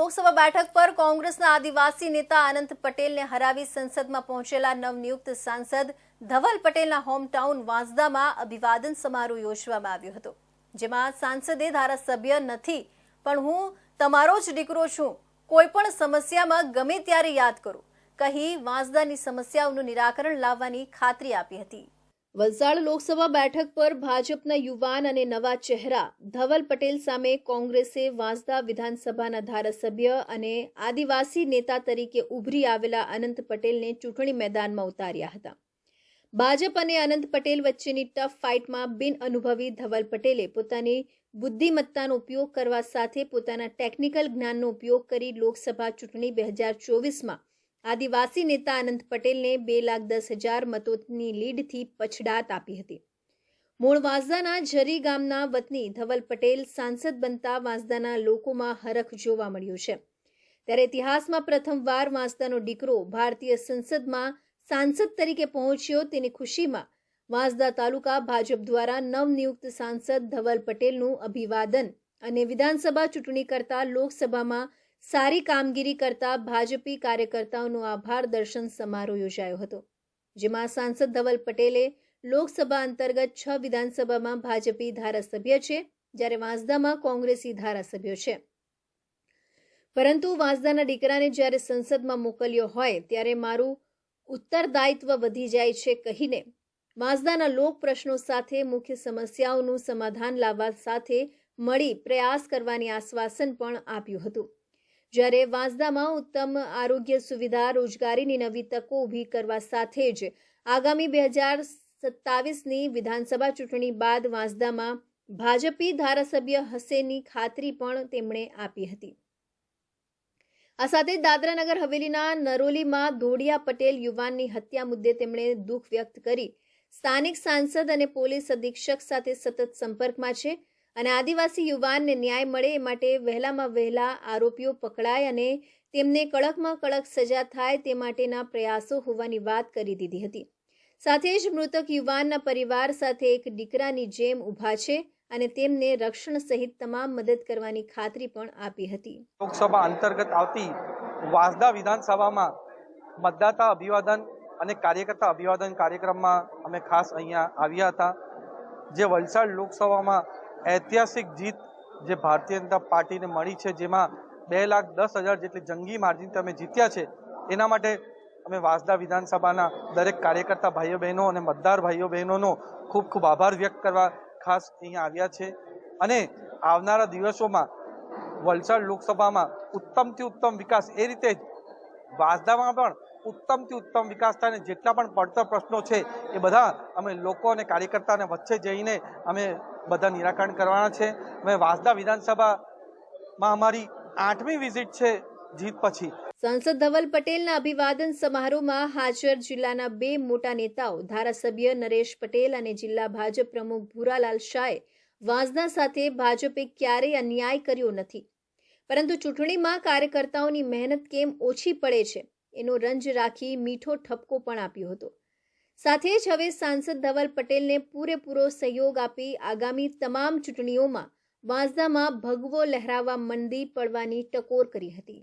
લોકસભા બેઠક પર કોંગ્રેસના આદિવાસી નેતા અનંત પટેલને હરાવી સંસદમાં પહોંચેલા નવનિયુક્ત સાંસદ ધવલ પટેલના હોમટાઉન વાંસદામાં અભિવાદન સમારોહ યોજવામાં આવ્યો હતો. જેમાં સાંસદે ધારાસભ્ય નથી, પણ હું તમારો જ દીકરો છું. કોઈ પણ સમસ્યામાં ગમે ત્યારે યાદ કરું. કહી વાંસદાની સમસ્યાઓનું નિરાકરણ લાવવાની ખાતરી આપી હતી. વલસાડ લોકસભા બેઠક પર ભાજપના યુવાન અને નવા ચહેરા ધવલ પટેલ સામે કોંગ્રેસે વાંસદા વિધાનસભાના ધારાસભ્ય અને આદિવાસી નેતા તરીકે ઉભરી આવેલા અનંત પટેલને ચૂંટણી મેદાનમાં ઉતાર્યા હતા. ભાજપ અને અનંત પટેલ વચ્ચેની ટફ ફાઇટમાં બિન અનુભવી ધવલ પટેલે પોતાની બુદ્ધિમત્તાનો ઉપયોગ કરવા સાથે પોતાના ટેકનિકલ જ્ઞાનનો ઉપયોગ કરી લોકસભા ચૂંટણી બે હજાર ચોવીસમાં આદિવાસી નેતા અનંત પટેલને બે લાખ દસ હજાર મતોની લીડથી પછડાટ આપી હતી. મૂળ વાંસદાના જરી ગામના વતની ધવલ પટેલ સાંસદ બનતા વાંસદાના લોકોમાં હરખ જોવા મળ્યો છે. ત્યારે ઇતિહાસમાં પ્રથમવાર વાંસદાનો દીકરો ભારતીય સંસદમાં સાંસદ તરીકે પહોંચ્યો તેની ખુશીમાં વાંસદા તાલુકા ભાજપ દ્વારા નવનિયુક્ત સાંસદ ધવલ પટેલનું અભિવાદન અને વિધાનસભા ચૂંટણી કરતા લોકસભામાં સારી કામગીરી કરતા ભાજપી કાર્યકર્તાઓનો આભાર દર્શન સમારોહ યોજાયો હતો, જેમાં સાંસદ ધવલ પટેલે લોકસભા અંતર્ગત છ વિધાનસભામાં ભાજપી ધારાસભ્ય છે, જ્યારે વાંસદામાં કોંગ્રેસી ધારાસભ્યો છે. પરંતુ વાંસદાના દીકરાને જ્યારે સંસદમાં મોકલ્યો હોય, ત્યારે મારું ઉત્તરદાયિત્વ વધી જાય છે કહીને વાંસદાના લોક પ્રશ્નો સાથે, મુખ્ય સમસ્યાઓનું સમાધાન લાવવા સાથે મળી પ્રયાસ કરવાની આશ્વાસન પણ આપ્યું હતું. જ્યારે વાંસદામાં ઉત્તમ આરોગ્ય સુવિધા, રોજગારીની નવી તકો ઊભી કરવા સાથે જ આગામી બે હજાર સત્તાવીસની વિધાનસભા ચૂંટણી બાદ વાંસદામાં ભાજપી ધારાસભ્ય હસેની ખાતરી પણ તેમણે આપી હતી. આ સાથે દાદરાનગર હવેલીના નરોલીમાં ધોડિયા પટેલ યુવાનની હત્યા મુદ્દે તેમણે દુઃખ વ્યક્ત કરી. સ્થાનિક સાંસદ અને પોલીસ અધિક્ષક સાથે સતત સંપર્કમાં છે. અને આદિવાસી યુવાનને ન્યાય મળે એ માટે વહેલામાં વહેલા આરોપીઓ પકડાય અને તેમને કડકમાં કડક સજા થાય તે માટેના પ્રયાસો હોવાની વાત કરી દીધી હતી. સાથે જ મૃતક યુવાનના પરિવાર સાથે એક દીકરાની જેમ ઊભા છે અને તેમને રક્ષણ સહિત તમામ મદદ કરવાની ખાતરી પણ આપી હતી. લોકસભા અંતર્ગત આવતી વાસદા વિધાનસભામાં મતદાતા અભિવાદન અને કાર્યકર્તા અભિવાદન કાર્યક્રમમાં અમે ખાસ અહીંયા આવ્યા હતા. જે વલસાડ લોકસભામાં ઐતિહાસિક જીત જે ભારતીય જનતા પાર્ટીને મળી છે, જેમાં બે લાખ દસ હજાર જેટલી જંગી માર્જિન તમે જીત્યા છે, એના માટે અમે વાંસદા વિધાનસભાના દરેક કાર્યકર્તા ભાઈઓ બહેનો અને મતદાર ભાઈઓ બહેનોનો ખૂબ ખૂબ આભાર વ્યક્ત કરવા ખાસ અહીંયા આવ્યા છે. અને આવનારા દિવસોમાં વલસાડ લોકસભામાં ઉત્તમથી ઉત્તમ વિકાસ, એ રીતે જ વાંસદામાં પણ ઉત્તમથી ઉત્તમ વિકાસ થાય જેટલા પણ પડતર પ્રશ્નો છે, એ બધા અમે લોકો અને કાર્યકર્તાને વચ્ચે જઈને અમે બધા નિરાકરણ કરવાના છે. હવે વાંસદા વિધાનસભામાં અમારી આઠમી વિઝિટ છે જીત પછી. સાંસદ ધવલ પટેલના અભિવાદન સમારોહમાં હાજર જિલ્લાના બે મોટા નેતાઓ, ધારાસભ્ય નરેશ પટેલ અને જિલ્લા ભાજપ પ્રમુખ ભૂરાલાલ શાહે વાંસદા સાથે ભાજપે ક્યારેય અન્યાય કર્યો નથી. પરંતુ ચૂંટણીમાં કાર્યકર્તાઓની મહેનત કેમ ઓછી પડે છે? એનો રંજ રાખી મીઠો ઠપકો પણ આપ્યો હતો. સાથે જ હવે સાંસદ ધવલ પટેલને પૂરેપૂરો સહયોગ આપી આગામી તમામ ચૂંટણીઓમાં વાંસદામાં ભગવો લહેરાવા મંદી પડવાની ટકોર કરી હતી.